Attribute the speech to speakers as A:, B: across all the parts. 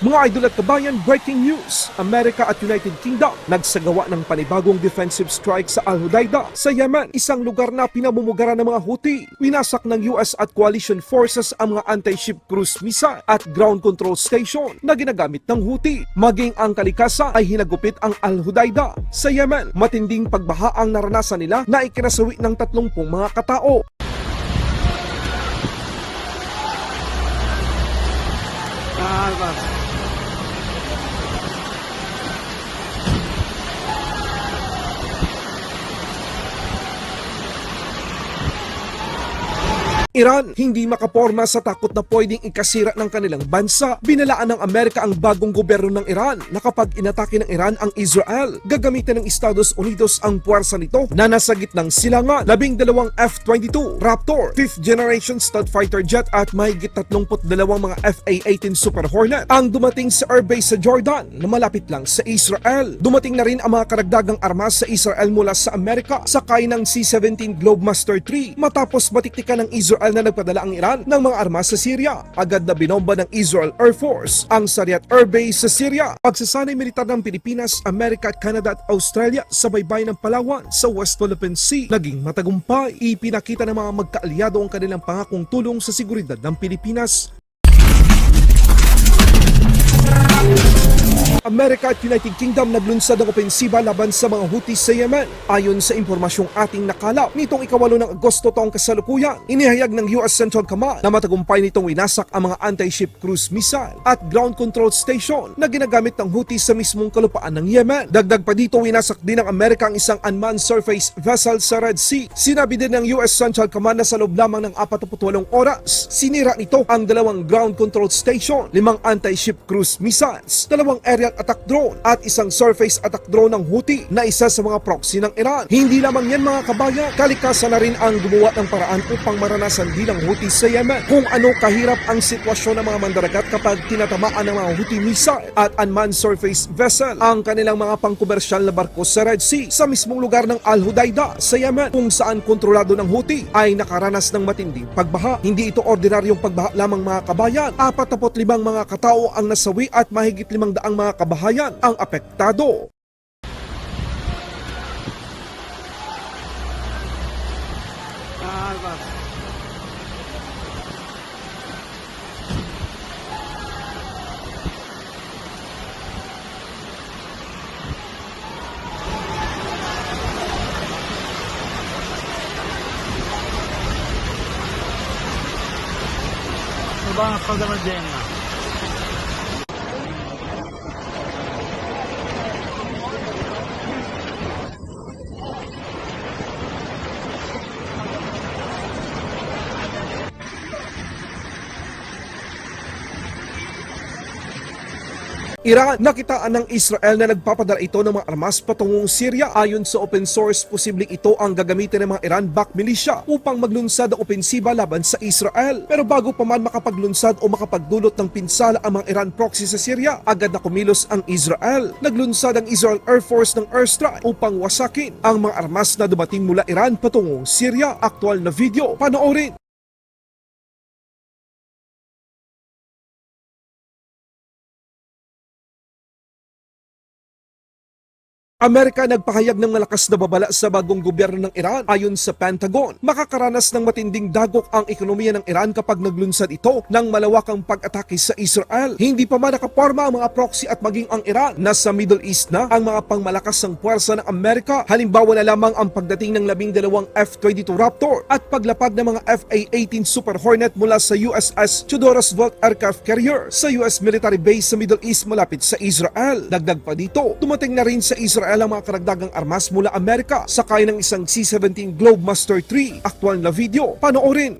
A: Mga idol at kabayan, breaking news! Amerika at United Kingdom nagsagawa ng panibagong defensive strike sa Al-Hudaida sa Yemen, isang lugar na pinamumugaran ng mga Houthi. Winasak ng US at coalition forces ang mga anti-ship cruise missile at ground control station na ginagamit ng Houthi. Maging ang kalikasan ay hinagupit ang Al-Hudaida sa Yemen. Matinding pagbaha ang naranasan nila na ikinasawi ng 30 mga katao. Iran hindi makaporma sa takot na pwedeng ikasira ng kanilang bansa. Binalaan ng Amerika ang bagong gobyerno ng Iran na kapag inatake ng Iran ang Israel, gagamitin ng Estados Unidos ang puwersa nito na nasa gitnang silangan. Labing dalawang F-22 Raptor, 5th generation Scud fighter jet at mahigit 32 mga F-A-18 Super Hornet ang dumating sa airbase sa Jordan na malapit lang sa Israel. Dumating na rin ang mga karagdagang armas sa Israel mula sa Amerika sakay ng C-17 Globemaster 3 matapos matiktikan ng Israel na nagpadala ang Iran ng mga armas sa Syria. Agad na binomba ng Israel Air Force ang Sariat Air Base sa Syria. Pagsasanay militar ng Pilipinas, Amerika Canada at Australia sa baybayin ng Palawan sa West Philippine Sea naging matagumpay. Ipinakita ng mga magkaalyado ang kanilang pangakong tulong sa seguridad ng Pilipinas Amerika at United Kingdom naglunsad ng opensiba laban sa mga Houthi sa Yemen. Ayon sa impormasyong ating nakalap, nitong ikawalo ng Agosto taong kasalukuyan, inihayag ng US Central Command na matagumpay nitong winasak ang mga anti-ship cruise missile at ground control station na ginagamit ng Houthi sa mismong kalupaan ng Yemen. Dagdag pa dito, winasak din ng Amerika ang isang unmanned surface vessel sa Red Sea. Sinabi din ng US Central Command na sa loob lamang ng 48 oras, sinira nito ang dalawang ground control station, limang anti-ship cruise missiles, dalawang aerial attack drone at isang surface attack drone ng Houthi na isa sa mga proxy ng Iran. Hindi lamang yan mga kabayan, kalikasan na rin ang gumawa ng paraan upang maranasan din ng Houthi sa Yemen kung ano kahirap ang sitwasyon ng mga mandaragat kapag tinatamaan ng mga Houthi missile at unmanned surface vessel ang kanilang mga pangkomersyal na barko sa Red Sea sa mismong lugar ng Al-Hudaida sa Yemen kung saan kontrolado ng Houthi ay nakaranas ng matinding pagbaha. Hindi ito ordinaryong pagbaha lamang mga kabayan. 45 mga katao ang nasawi at mahigit 500 mga kabahayan ang apektado.
B: Ano ba ang pag-emergency?
A: Iran, nakitaan ng Israel na nagpapadala ito ng mga armas patungong Syria. Ayon sa open source, posibleng ito ang gagamitin ng mga Iran-backed militia upang maglunsad ang opensiba laban sa Israel. Pero bago pa man makapaglunsad o makapagdulot ng pinsala ang mga Iran proxy sa Syria, agad na kumilos ang Israel. Naglunsad ang Israel Air Force ng airstrike upang wasakin ang mga armas na dumating mula Iran patungong Syria. Aktual na video, panoorin. Amerika nagpahayag ng malakas na babala sa bagong gobyerno ng Iran ayon sa Pentagon. Makakaranas ng matinding dagok ang ekonomiya ng Iran kapag naglunsad ito ng malawakang pag-atake sa Israel. Hindi pa man nakaporma ang mga proxy at maging ang Iran. Nasa Middle East na ang mga pangmalakas ng puwersa ng Amerika. Halimbawa na lamang ang pagdating ng labing dalawang F-22 Raptor at paglapag ng mga FA-18 Super Hornet mula sa USS Theodore Roosevelt Aircraft Carrier sa US military base sa Middle East malapit sa Israel. Dagdag pa dito, dumating na rin sa Israel ang mga karagdagang armas mula Amerika sakay ng isang C-17 Globemaster 3. Aktual na video, panoorin.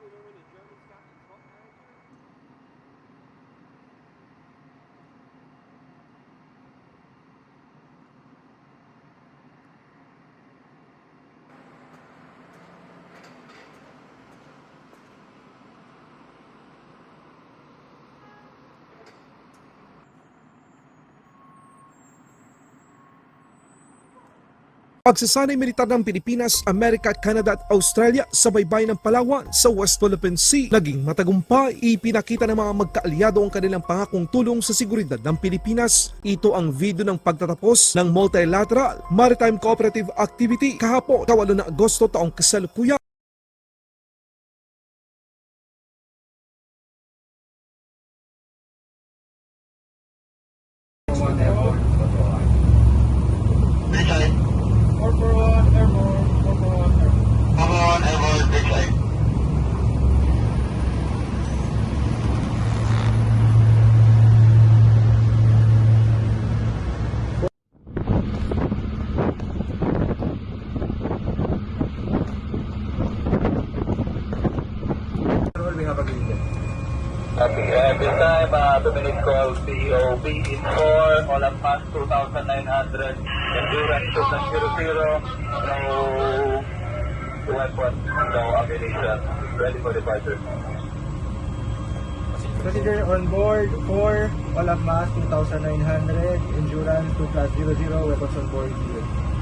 A: Wait a minute. Pagsasanay militar ng Pilipinas, Amerika, Canada at Australia sa baybayin ng Palawan sa West Philippine Sea naging matagumpay. Ipinakita ng mga magkaalyado ang kanilang pangakong tulong sa seguridad ng Pilipinas. Ito ang video ng pagtatapos ng Multilateral Maritime Cooperative Activity kahapon, kawalo na Agosto taong kasalukuyan.
C: I'm uh, Dominic Kroll, CEO BE4, Olympus 2900, Endurance 2000, no weapon, no ammunition, ready for departure.
D: Passenger on board for Olympus 2900, Endurance 2 plus 00, weapons on board 0.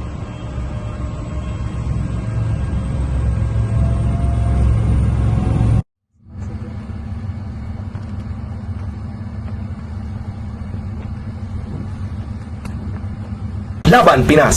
A: Laban Pinas